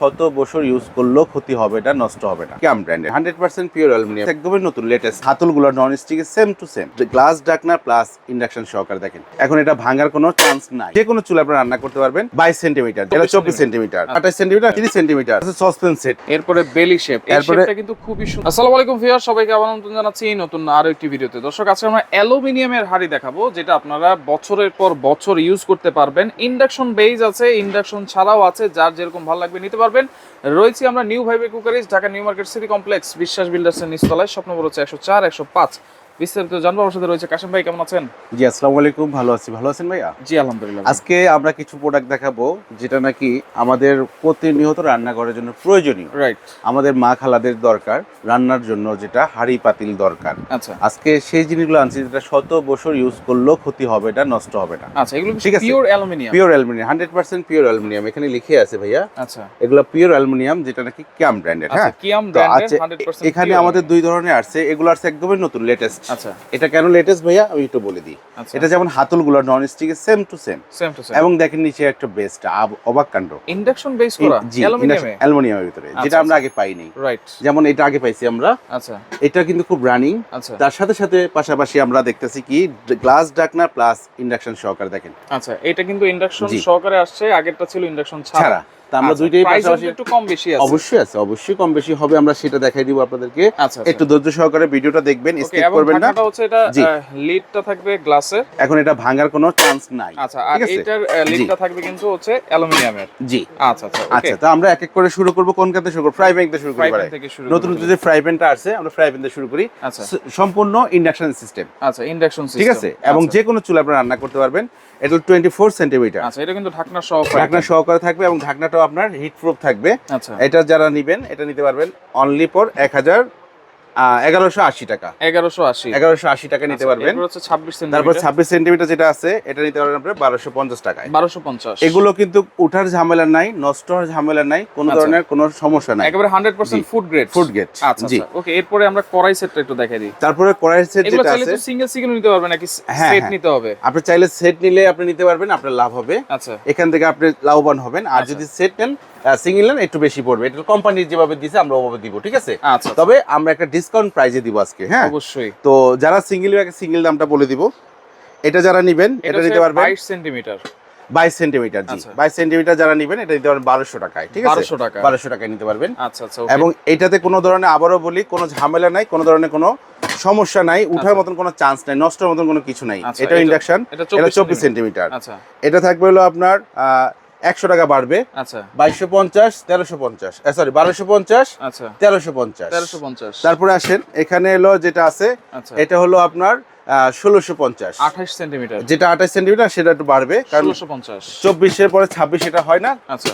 কত বছর ইউজ করলেও ক্ষতি হবে না নষ্ট হবে না। ক্যাম ব্র্যান্ডের হান্ড্রেড পার্সেন্ট পিওর অ্যালুমিনিয়াম একদমই নতুন latest হাতলগুলো non stick same to same glass ডাকনা প্লাস ইন্ডাকশন সহকারে দেখেন। এখন এটা ভাঙার কোনো চান্স নাই। যে কোনো চুলা আপনারা রান্না করতে পারবেন বাইশ সেন্টিমিটার এটা চব্বিশ সেন্টিমিটার আঠাশ সেন্টিমিটার তিরিশ সেন্টিমিটার সসপেন সেট এরপরে বেলি শেপ এরপরে- কিন্তু খুবই সুন্দর। আসসালামু আলাইকুম ভিউয়ার সবাইকে আবার নতুন জানাচ্ছি এই নতুন আরও একটি ভিডিওতে দর্শক আজকে আমরা অ্যালুমিনিয়ামের হাড়ি দেখাবো যেটা আপনারা বছরের পর বছর ইউজ করতে পারবেন। ইন্ডাকশন বেজ আছে ইন্ডাকশন ছাড়াও আছে যার যেরকম ভালো লাগবে নিতে পারবেন। রয়েছি আমরা new vibe cookeries, Dhaka new market city complex, Biswas বিল্ডার্সের নিচতলায়। স্বপ্ন বড় হচ্ছে একশো চার, একশো পাঁচ। বিস্তারিত জানব আমার সাথে রয়েছে কাশিম ভাই কেমন আছেন? জি আসসালামু আলাইকুম ভালো আছি। ভালো আছেন ভাইয়া? জি আলহামদুলিল্লাহ। আজকে আমরা কিছু প্রোডাক্ট দেখাবো যেটা নাকি আমাদের প্রতিনিয়ত রান্না করার জন্য প্রয়োজনীয়। রাইট আমাদের মা খালাদের দরকার রান্নার জন্য যেটা হাড়ি পাতিল দরকার। আচ্ছা। আজকে সেই জিনিসগুলো আনছি যেটা শত বছর ইউজ করলেও ক্ষতি হবে না নষ্ট হবে না। আচ্ছা এগুলো ঠিক আছে। Pure aluminium pure aluminium hundred percent pure aluminium এখানে লিখে আছে ভাইয়া। আচ্ছা। এগুলো পিওর অ্যালুমিনিয়াম যেটা নাকি ক্যাম ব্র্যান্ডের আচ্ছা হ্যাঁ কিয়াম ব্র্যান্ডের আছে 100% এখানে আমাদের দুই ধরনের আসছে এগুলো আসছে একদমই নতুন লেটেস্ট আচ্ছা। এটা কেন লেটেস্ট ভাইয়া? আমি একটু বলে দিই। আচ্ছা। এটা যেমন হাতলগুলো non stick same to same same to same এবং দেখেন নিচে একটা বেস্ট অবাক কাণ্ড। ইন্ডাকশন বেস করা? অ্যালুমিনিয়ামের ভিতরে যেটা আচ্ছা, আমরা আগে পাইনি। রাইট যেমন এটা আগে পাইছি আমরা। আচ্ছা। এটা কিন্তু খুব রানিং আচ্ছা। তার সাথে সাথে পাশাপাশি আমরা দেখতেছি কি গ্লাস ডাকনা প্লাস ইন্ডাকশন সহকারে দেখেন। আচ্ছা এটা কিন্তু ইন্ডাকশন সহকারে আসছে আগেরটা ছিল ইন্ডাকশন ছাড়া। তা আমরা আচ্ছা, দুইটাই পাশাপাশি একটু কম বেশি আছে। অবশ্যই আছে অবশ্যই কম বেশি হবে আমরা সেটা দেখাই দিব আপনাদেরকে। আচ্ছা একটু ধৈর্য সহকারে ভিডিওটা দেখবেন স্কিপ করবেন না। ঢাকনাটা হচ্ছে এটা লিডটা থাকবে গ্লাসের এখন এটা ভাঙার কোনো চান্স নাই আচ্ছা আর এটার লিডটা থাকবে কিন্তু হচ্ছে অ্যালুমিনিয়ামের। জি। আচ্ছা আচ্ছা আচ্ছা তো আমরা এক এক করে শুরু করব কোন কাতে শুরু করব? ফ্রাই প্যান থেকে শুরু করি। নতুন যে ফ্রাই প্যানটা আছে আমরা ফ্রাই প্যান দিয়ে শুরু করি। আচ্ছা। সম্পূর্ণ ইন্ডাকশন সিস্টেম আচ্ছা ইন্ডাকশন সিস্টেম ঠিক আছে? এবং যে কোনো চুলা আপনারা রান্না করতে পারবেন এটা টোয়েন্টি ফোর সেন্টিমিটার আচ্ছা এটা কিন্তু ঢাকনা সহ ঢাকনা সহকারে থাকবে এবং ঢাকনাটাও আপনার হিট প্রুফ থাকবে। আচ্ছা। এটা যারা নিবেন এটা নিতে পারবেন অনলি ফর এক হাজার এগারোশো আশি টাকা। 1180 এগারোশো আশি টাকা নিতে আচ্ছা, পারবেন। হচ্ছে 26 তারপর ছাব্বিশ সেন্টিমিটার যেটা আছে এটা নিতে পারবেন আপনার বারোশো পঞ্চাশ টাকায়। 1250 এগুলো কিন্তু উঠার ঝামেলা নাই নষ্ট হওয়ার ঝামেলা নাই কোনো আচ্ছা। ধরনের কোনো সমস্যা নাই। একেবারে 100% ফুড গ্রেড ফুড আচ্ছা জি। ওকে এরপরে আমরা কড়াই সেটটা একটু দেখাই দিই। তারপরে কড়াই সেট যেটা আছে সিঙ্গেল সিঙ্গেল নিতে পারবেন নাকি হ্যাঁ, সেট হ্যাঁ। নিতে হবে? আপনি চাইলে সেট নিলে আপনি নিতে পারবেন আপনার লাভ হবে। আচ্ছা। এখান থেকে আপনি লাভবান হবেন। আর আচ্ছা। যদি সেট নেন সিঙ্গেল নেন একটু বেশি পড়বে। এটা কোম্পানি যেভাবে দিছে আমরা ওভাবে দিব ঠিক আছে? তবে আমরা একটা ডিসকাউন্ট প্রাইজে দিব আজকে হ্যাঁ? অবশ্যই। তো যারা সিঙ্গেল সিঙ্গেল দামটা বলে দিব এটা যারা নিবেন এটা নিতে পারবেন 22 সেন্টিমিটার বাইশ সেন্টিমিটার জি। আচ্ছা। বাইশ সেন্টিমিটার যারা নিবেন এটা নিতে পারবেন বারোশো টাকায় ঠিক আছে? 1200 টাকা। বারোশো টাকায় নিতে পারবেন। আচ্ছা আচ্ছা এবং এটাতে কোনো ধরনের আবারও বলি কোনো ঝামেলা নাই কোনো ধরনের কোনো সমস্যা নাই উঠার মতন কোনো চান্স নাই নষ্টের মতন কোনো কিছু নাই। আচ্ছা, এটা ইন্ডাকশন এটা এটা 24 চব্বিশ সেন্টিমিটার আচ্ছা। এটা থাকবে হলো আপনার একশো টাকা বাড়বে। আচ্ছা। বাইশশো পঞ্চাশ তেরোশো পঞ্চাশ। সরি বারোশো পঞ্চাশ আচ্ছা। তেরোশো পঞ্চাশ। 1350 তারপরে আসেন এখানে এলো যেটা আছে আচ্ছা। এটা হলো আপনার ষোলোশো পঞ্চাশ। 28 সেন্টিমিটার। যেটা আঠাশ সেন্টিমিটার সেটা একটু বাড়বে কারণ 1650 চব্বিশের পরে ছাব্বিশ এটা হয় না আচ্ছা।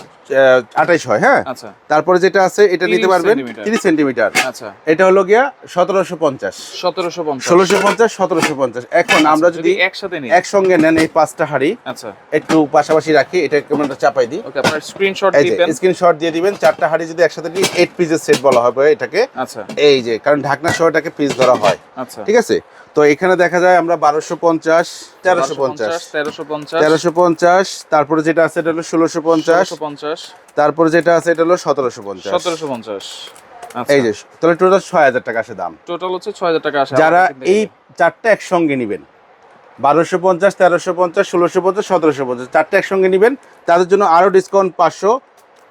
আঠাইশ হয় হ্যাঁ? আচ্ছা। তারপরে যেটা আছে এটা নিতে পারবেন। তিরিশ সেন্টিমিটার। আচ্ছা। এটা হলো গিয়া সতেরোশো পঞ্চাশ। 1750 ষোলোশো পঞ্চাশ সতেরোশো পঞ্চাশ। এখন আমরা আচ্ছা, যদি একসাথে নিই। একসঙ্গে নেন এই পাঁচটা হাড়ি আচ্ছা। একটু পাশাপাশি রাখি এটা ক্যামেরাটা চাপাই দিই। ওকে আপনার স্ক্রিনশট দিবেন। স্ক্রিনশট দিয়ে দিবেন চারটা হাড়ি যদি একসাথে নিই এইট পিসের সেট বলা হবে এটাকে। আচ্ছা। এই যে কারণ ঢাকনা সহ এটাকে পিস ধরা হয়। আচ্ছা। ঠিক আছে? তো এখানে দেখা যায় আমরা বারোশো পঞ্চাশ তেরোশো পঞ্চাশ। 1350 তেরোশো পঞ্চাশ। তারপরে যেটা আছে এটা হলো ষোলোশো পঞ্চাশ। 1750 তারপরে যেটা আছে এটা হলো সতেরোশো পঞ্চাশ। 1750 আচ্ছা। এই যে তাহলে টোটাল ছয় হাজার টাকা আসে দাম। টোটাল হচ্ছে 6000 টাকা আসে যারা। এই চারটা একসঙ্গে নেবেন বারোশো পঞ্চাশ তেরোশো পঞ্চাশ ষোলোশো পঞ্চাশ সতেরোশো পঞ্চাশ চারটা একসঙ্গে নেবেন তাদের জন্য আরও ডিসকাউন্ট পাঁচশো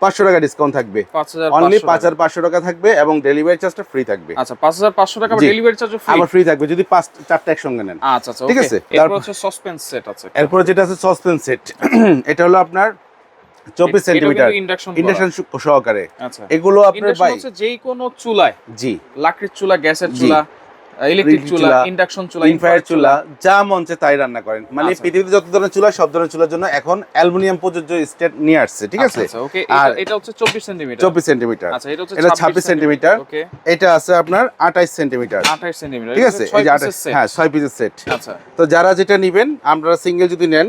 পাঁচশো টাকা ডিসকাউন্ট থাকবে। 5500 অনলি পাঁচ হাজার পাঁচশো টাকা থাকবে এবং ডেলিভারি চার্জটা ফ্রি থাকবে। আচ্ছা 5500 টাকা ডেলিভারি চার্জ ফ্রি আবার ফ্রি থাকবে যদি পাঁচ চারটা একসঙ্গে নেন। আচ্ছা আচ্ছা ঠিক আছে, তারপর- হচ্ছে সাসপেন্স সেট আছে। এরপরে যেটা আছে সসপেন সেট এটা হলো আপনার চব্বিশ সেন্টিমিটার ইন্ডাকশন সহকারে। আচ্ছা। এগুলো আপনার যেই কোনো চুলায়। জি। লাকড়ির চুলা গ্যাসের চুলা। ইলেকট্রিক চুলা চুলা, ইন্ডাকশন চুলা ইনফ্রারেড চুলা যা মঞ্চে তাই রান্না করেন। মানে আচ্ছা। পৃথিবীতে যত ধরনের চুলা সব ধরনের চুলার জন্য এখন অ্যালুমিনিয়াম প্রযোজ্য স্টেট নিয়ে আসছে ঠিক আছে? আচ্ছা ওকে এটা হচ্ছে 24 সেন্টিমিটার চব্বিশ সেন্টিমিটার আচ্ছা এটা হচ্ছে এটা ছাব্বিশ ওকে এটা আছে আপনার আঠাইশ সেন্টিমিটার 28 সেন্টিমিটার ঠিক আছে? এই যে আঠাশ হ্যাঁ ছয় পিসের সেট আচ্ছা। তো যারা যেটা নিবেন আমরা সিঙ্গেল যদি নেন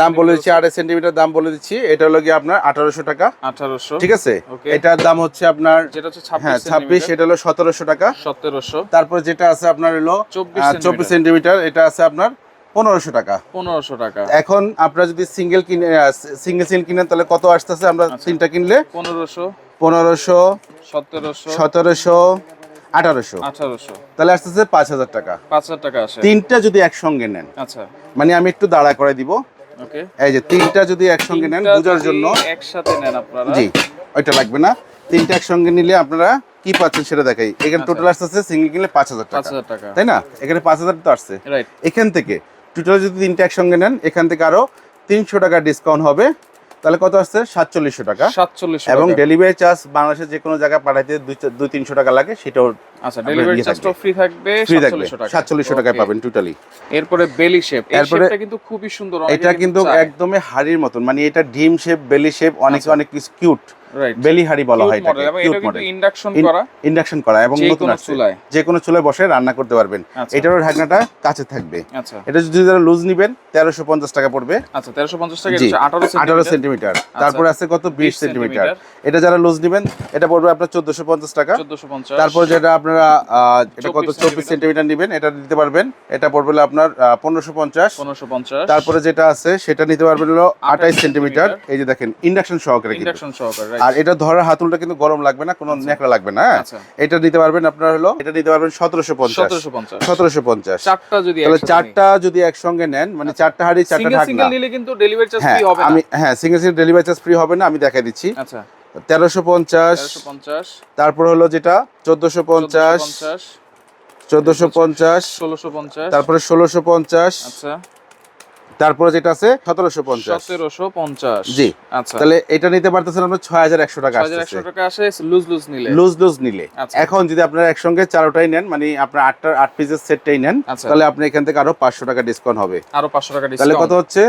দাম বলে দিচ্ছি আঠাশ সেন্টিমিটার দাম বলে দিচ্ছি। এটা হলো গিয়ে আপনার আঠারোশো টাকা। 1800 ঠিক আছে? এটার দাম হচ্ছে আপনার যেটা হচ্ছে হ্যাঁ 26 ছাব্বিশ এটা হলো সতেরোশো টাকা। 1700 তারপর যেটা আছে আপনার হলো চব্বিশ সেন্টিমিটার। এটা আছে আপনার পনেরোশো টাকা। 1500 টাকা। এখন আপনারা যদি সিঙ্গেল কিনে সিঙ্গেল সিন কিনেন তাহলে কত আসতেছে? আমরা আচ্ছা। তিনটা কিনলে 1500 পনেরোশো সতেরোশো সতেরোশো আঠারোশো। আঠারোশো। তাহলে আসতেছে পাঁচ হাজার টাকা। পাঁচ হাজার টাকা আসে। তিনটা যদি একসঙ্গে নেন আচ্ছা। মানে আমি একটু দাঁড়া করে দিব। ওকে। এই যে তিনটা যদি একসঙ্গে নেন বোঝার জন্য। একসাথে নেন আপনারা। জি ওইটা লাগবে না। তিনটা একসঙ্গে নিলে আপনারা কি পাচ্ছেন সেটা দেখাই। এখানে টোটাল আসতেছে সিঙ্গেল কিনলে পাঁচ হাজার পাঁচ টাকা। তাই না? এখানে পাঁচ হাজার তো আসছে। এখান থেকে টোটাল যদি তিনটা একসঙ্গে নেন এখান থেকে আরও তিনশো টাকা ডিসকাউন্ট হবে। তাহলে কত আসছে? সাতচল্লিশশো টাকা। সাতচল্লিশ এবং ডেলিভারি চার্জ বাংলাদেশের যে কোনো জায়গায় পাঠাইতে দুই তিনশো টাকা লাগে সেটাও আচ্ছা ডেলিভারি ইয়ে চার্জটাও ফ্রি থাকবে। 4700 টাকা। টাকায় পাবেন টোটালি এরপরে বেলি শেপ এই শেপটা কিন্তু খুবই সুন্দর এটা কিন্তু একদমই হাড়ির মতন মানে এটা ডিম শেপ বেলি শেপ অনেক আচ্ছা। অনেক কিউট বেলি হাড়ি বলা হয় মডেল এবং এটা কিন্তু ইন্ডাকশন করা। ইন্ডাকশন করা এবং নতুন আসছে। যে কোনো চুলায় বসে রান্না করতে পারবেন। আচ্ছা। এটারও ঢাকনাটা কাছে থাকবে। আচ্ছা। এটা যদি যারা লুজ নিবেন তেরোশো পঞ্চাশ টাকা পড়বে। আচ্ছা 1350 টাকা এটা আঠারো আঠারো সেন্টিমিটার। তারপর আছে কত? বিশ 20 সেন্টিমিটার। এটা যারা লুজ নিবেন এটা পড়বে আপনার চোদ্দশো পঞ্চাশ টাকা। 1450 তারপর যেটা আপনারা এটা কত? 24 চব্বিশ সেন্টিমিটার নিবেন এটা নিতে পারবেন। এটা পড়বে আপনার পনেরোশো পঞ্চাশ। 1550 তারপরে যেটা আছে সেটা নিতে পারবেন হলো আঠাইশ সেন্টিমিটার এই যে দেখেন ইন্ডাকশন সহকারে ইন্ডাকশন সহকারে আর এটা ধরার হাতুলটা কিন্তু গরম লাগবে না কোনো ন্যাকড়া লাগবে না হ্যাঁ? আচ্ছা। এটা নিতে পারবেন আপনার হলো এটা নিতে পারবেন সতেরোশো পঞ্চাশ। 1750 সতেরোশো পঞ্চাশ। চারটা যদি তাহলে চারটা যদি একসঙ্গে নেন মানে চারটা হাড়ি চারটা ঢাকনা। সিঙ্গেল নিলে কিন্তু ডেলিভারি চার্জ হ্যাঁ ফ্রি হবে আমি হ্যাঁ single single delivery charge free হবে না আমি দেখাই দিচ্ছি। আচ্ছা। তেরোশো পঞ্চাশ 1350 তারপর হলো যেটা? চোদ্দশো পঞ্চাশ 1450 চোদ্দশো পঞ্চাশ 1650 তারপরে ষোলোশো পঞ্চাশ আচ্ছা। তারপরে যেটা আছে সতেরোশো পঞ্চাশ। 1750 জি। আচ্ছা। তাহলে এটা নিতে পারতেছেন আমরা ছয় হাজার একশো টাকা 6100 টাকা আসে লুজ লুজ নিলে। লুজ লুজ নিলে। আচ্ছা। এখন যদি আপনারা একসঙ্গে চারোটাই নেন মানে আপনার আটটা আট পিসের সেটটাই নেন আচ্ছা। তাহলে আপনি এখান থেকে আরও পাঁচশো টাকা ডিসকাউন্ট হবে। আরও 500 টাকা তাহলে কত হচ্ছে?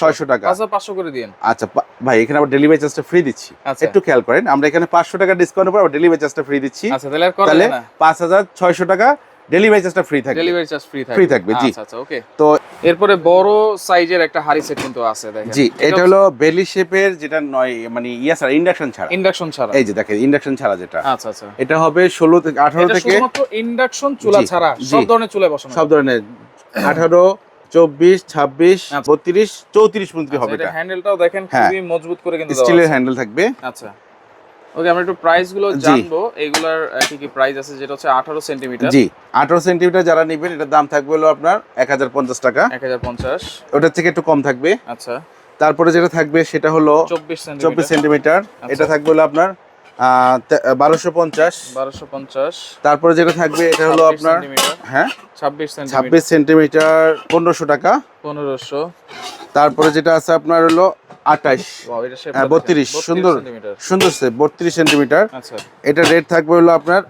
ছয়শো। টাকা। 5500 করে দিন আচ্ছা ভাই এখানে আবার ডেলিভারি চার্জটা ফ্রি দিচ্ছি। আচ্ছা। একটু খেয়াল করেন আমরা এখানে পাঁচশো টাকা ডিসকাউন্ট পর ডেলিভারি চার্জটা ফ্রি দিচ্ছি। আচ্ছা তাহলে পাঁচ হাজার ছয়শো টাকা ডেলিভারি চার্জটা ফ্রি থাকবে। ডেলিভারি চার্জ ফ্রি থাকবে। Free থাকবে, জি। আচ্ছা আচ্ছা ওকে তো এরপরে বড় সাইজের একটা হাড়ি সেট কিন্তু আছে দেখেন। জি এটা হলো বেলি শেপের যেটা নয় মানে ইয়া ছাড়া ইন্ডাকশন ছাড়া। ইন্ডাকশন ছাড়া। এই যে দেখেন ইন্ডাকশন ছাড়া যেটা। আচ্ছা আচ্ছা। এটা হবে ষোলো থেকে আঠারো এটা থেকে শুধুমাত্র ইন্ডাকশন চুলা ছাড়া সব ধরনের চুলা বসানো। সব ধরনের। আঠারো চব্বিশ ছাব্বিশ আচ্ছা। বত্রিশ চৌত্রিশ পর্যন্ত হবে এটা এটা। হ্যান্ডেলটাও দেখেন হ্যাঁ। খুবই মজবুত করে কিন্তু স্টিলের হ্যান্ডেল থাকবে। আচ্ছা। ওকে আমরা একটু প্রাইসগুলো জানব। এগুলার কি কি প্রাইস আছে যেটা হচ্ছে আঠারো সেন্টিমিটার জি আঠারো সেন্টিমিটার যারা নেবেন এটার দাম থাকবে হলো আপনার এক হাজার পঞ্চাশ টাকা। এক হাজার পঞ্চাশ। ওটার থেকে একটু কম থাকবে। আচ্ছা। তারপরে যেটা থাকবে সেটা হলো চব্বিশ চব্বিশ সেন্টিমিটার সেন্টিমিটার এটা থাকবে হলো আপনার বারোশো পঞ্চাশ। বারোশো পঞ্চাশ। তারপরে যেটা থাকবে এটা হলো আপনার হ্যাঁ? ছাব্বিশ সেন্টিমিটার। ছাব্বিশ সেন্টিমিটার পনেরোশো টাকা। পনেরোশো। তারপরে যেটা আছে আপনার হলো আঠাশ হ্যাঁ বত্রিশ সুন্দর। সুন্দর সে বত্রিশ সেন্টিমিটার। আচ্ছা। এটা রেট থাকবে হলো আপনার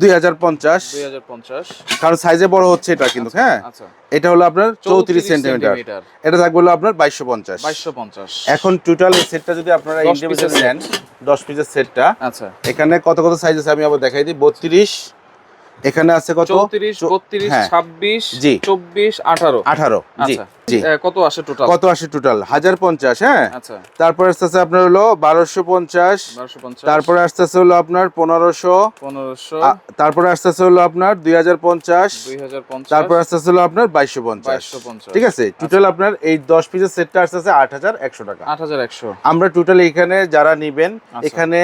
দুই হাজার পঞ্চাশ। কারণ সাইজে বড় হচ্ছে এটা কিন্তু হ্যাঁ? আচ্ছা। এটা হলো আপনার চৌত্রিশ সেন্টিমিটার। এটা থাকবে হলো আপনার বাইশশো পঞ্চাশ। বাইশশো পঞ্চাশ। এখন টোটাল এই সেটটা যদি আপনারা 10 ইন্ডিভিজুয়াল নেন দশ পিসের সেটটা আচ্ছা। এখানে কত কত সাইজ আছে আমি আবার দেখাই দিই। বত্রিশ এখানে আছে কত? চৌত্রিশ চৌ- বত্রিশ হ্যাঁ। ছাব্বিশ জি। চব্বিশ আঠারো। আঠারো জি আচ্ছা। জি। কত আসে টোটাল কত আসে টোটাল হাজার পঞ্চাশ হ্যাঁ? আচ্ছা। তারপরে আসতেছে আপনার হলো বারোশো পঞ্চাশ। বারোশো পঞ্চাশ। তারপরে হলো আপনার পনেরোশো। পনেরোশো। তারপরে আসতেছে হলো আপনার দুই হাজার পঞ্চাশ। দুই হাজার পঞ্চাশ। তারপর আসতেছে হলো আপনার বাইশশো পঞ্চাশ। বাইশশো পঞ্চাশ। ঠিক আছে? টোটাল আপনার এই দশ পিসের সেটটা হাজার একশো টাকা। আট হাজার একশো। আমরা টোটাল এখানে যারা নিবেন আচ্ছা। এখানে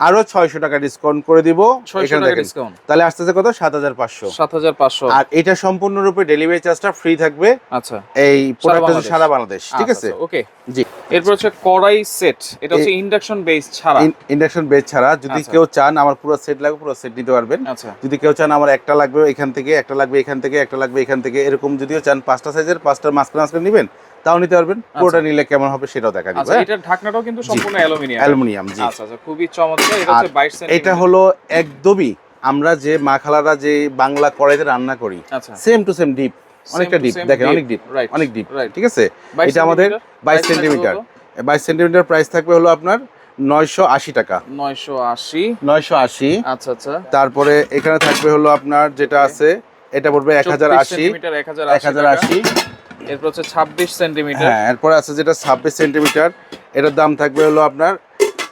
আরও ছয়শো টাকা ডিসকাউন্ট করে দিব। এখানে দেখেন। তাহলে আসতেছে কত? সাত হাজার পাঁচশো। সাত হাজার পাঁচশো। আর এটা সম্পূর্ণরূপে ডেলিভারি চার্জটা ফ্রি থাকবে। আচ্ছা। এই প্রোডাক্টটা সারা বাংলাদেশ ঠিক আছে? ওকে জি। এরপর হচ্ছে কড়াই সেট এটা হচ্ছে ইন্ডাকশন বেস ছাড়া। ইন্ডাকশন বেজ ছাড়া। যদি আচ্ছা। কেউ চান আমার পুরো সেট লাগবে পুরো সেট নিতে পারবেন। আচ্ছা। যদি কেউ চান আমার একটা লাগবে এখান থেকে একটা লাগবে এখান থেকে একটা লাগবে এখান থেকে এরকম যদিও চান পাঁচটা সাইজের পাঁচটার মাঝখানে মাঝখানে নেবেন। তাও নিতে পারবেন। আচ্ছা। পুরোটা নিলে কেমন হবে সেটাও দেখা আচ্ছা, যাবে হ্যাঁ? এটা ঢাকনাটাও কিন্তু সম্পূর্ণ অ্যালুমিনিয়াম। অ্যালুমিনিয়াম জি। আচ্ছা আচ্ছা খুবই চমৎকার। এটা হচ্ছে 22 সেমি। এটা হলো একদমই আমরা যে মাখালারা যে বাংলা কড়াইতে রান্না করি সেম টু সেম ডিপ অনেকটা ডিপ দেখেন অনেক ডিপ অনেক ডিপ ঠিক আছে? এটা আমাদের 22 সেন্টিমিটার 22 সেন্টিমিটার প্রাইস থাকবে হলো আপনার 980 টাকা। 980 980 আচ্ছা আচ্ছা। তারপরে এখানে থাকবে হলো আপনার যেটা আছে এটা পড়বে 1080 1080 এরপর হচ্ছে ছাব্বিশ সেন্টিমিটার হ্যাঁ এরপরে আছে যেটা ছাব্বিশ সেন্টিমিটার এটার দাম থাকবে হলো আপনার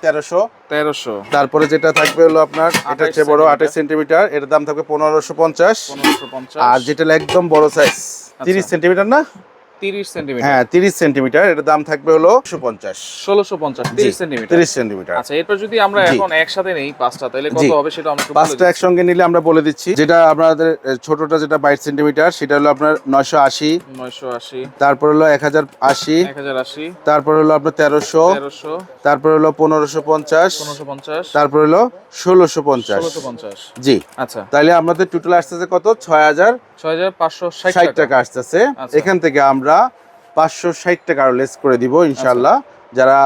তেরোশো। তেরোশো। তারপরে যেটা থাকবে হলো আপনার এটা হচ্ছে বড় আঠাশ সেন্টিমিটার এটার দাম থাকবে পনেরোশো পঞ্চাশ। পনেরোশো পঞ্চাশ। আর যেটা একদম বড় সাইজ তিরিশ সেন্টিমিটার না? হ্যাঁ 30 সেন্টিমিটার। দাম থাকবে হলো 150 1650 30 সেন্টিমিটার। সেন্টিমিটার। আচ্ছা, যদি আমরা এখন একসাথে নেই পাঁচটা তাহলে হবে সেটা পাঁচটা একসঙ্গে নিলে আমরা বলে দিচ্ছি। যেটা আপনাদের ছোটটা যেটা 22 সেন্টিমিটার সেটা হলো আপনার 980 980 তারপর হলো 1080 1080 তারপর হলো আপনার 1300 তারপর হলো 1550 1550 তারপর হলো 1650 1650 জি। আচ্ছা। তাহলে আমাদের টোটাল আসতেছে কত? 6000 ষাট টাকা আসতেছে। আচ্ছা। এখান থেকে আমরা পাঁচশো ষাট টাকা লেস করে দিব ইনশাল্লাহ যারা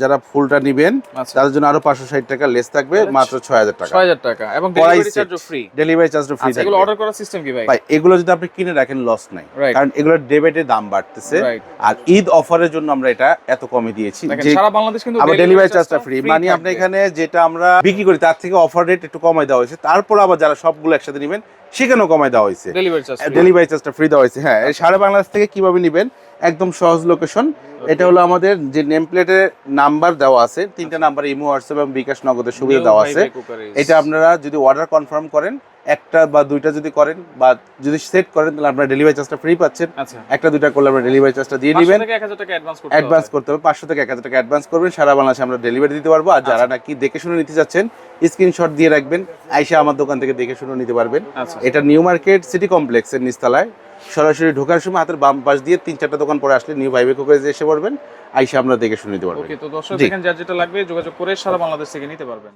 যারা ফুলটা নিবেন আচ্ছা। তাদের জন্য আরও পাঁচশো ষাট টাকা লেস থাকবে মাত্র ছয় হাজার টাকা। ছয় হাজার টাকা। এবং ডেলিভারি ফ্রি ডেলিভারি ফ্রি আচ্ছা এগুলো অর্ডার করার সিস্টেম কি ভাই? ভাই এগুলো যদি আপনি কিনে রাখেন লস নাই। কারণ এগুলো ডেবেটে দাম বাড়তেছে। আর ঈদ অফারের জন্য আমরা এটা এত কমে দিয়েছি। সারা বাংলাদেশ কিন্তু আবার ডেলিভারি চার্জটা ফ্রি মানে আপনি এখানে যেটা আমরা বিক্রি করি তার থেকে অফার রেট একটু কমাই দেওয়া হয়েছে। তারপর আবার যারা সবগুলো একসাথে নেবেন সেখানেও কমায় দেওয়া হয়েছে। ডেলিভারি চার্জ ডেলিভারি চার্জটা ফ্রি দেওয়া হয়েছে হ্যাঁ। সারা বাংলাদেশ থেকে কীভাবে নেবেন? একদম সহজ লোকেশন এটা হলো আমাদের যে নেম প্লেটের নাম্বার দেওয়া আছে তিনটা নাম্বার ইমো হোয়াটসঅ্যাপ এবং বিকাশ নগদের সুবিধা দেওয়া আছে। এটা আপনারা যদি অর্ডার কনফার্ম করেন একটা বা দুইটা যদি করেন বা যদি সেট করেন তাহলে আপনারা ডেলিভারি চার্জটা ফ্রি পাচ্ছেন। আচ্ছা। একটা দুইটা করলে আমরা ডেলিভারি চার্জটা দিয়ে নেবেন অ্যাডভান্স করতে অ্যাডভান্স হবে। করতে হবে পাঁচশো থেকে এক হাজার টাকা অ্যাডভান্স করবেন। সারা বাংলাদেশে আমরা ডেলিভারি দিতে পারব। আর যারা নাকি দেখে শুনে নিতে চাচ্ছেন স্ক্রিনশট দিয়ে রাখবেন। আইসা আমার দোকান থেকে দেখে শুনে নিতে পারবেন। আচ্ছা। এটা নিউ মার্কেট সিটি কমপ্লেক্সের নিচতলায়। সরাসরি ঢোকার সময় হাতের বাম পাশ দিয়ে তিন চারটা দোকান পরে আসলে নিউ ভাইবে কোকে এসে পড়বেন। আইসা আমরা দেখে শুনে নিতে পারবেন। ওকে তো দর্শক দেখেন যার যেটা লাগবে যোগাযোগ করে সারা বাংলাদেশ থেকে নিতে পারবেন।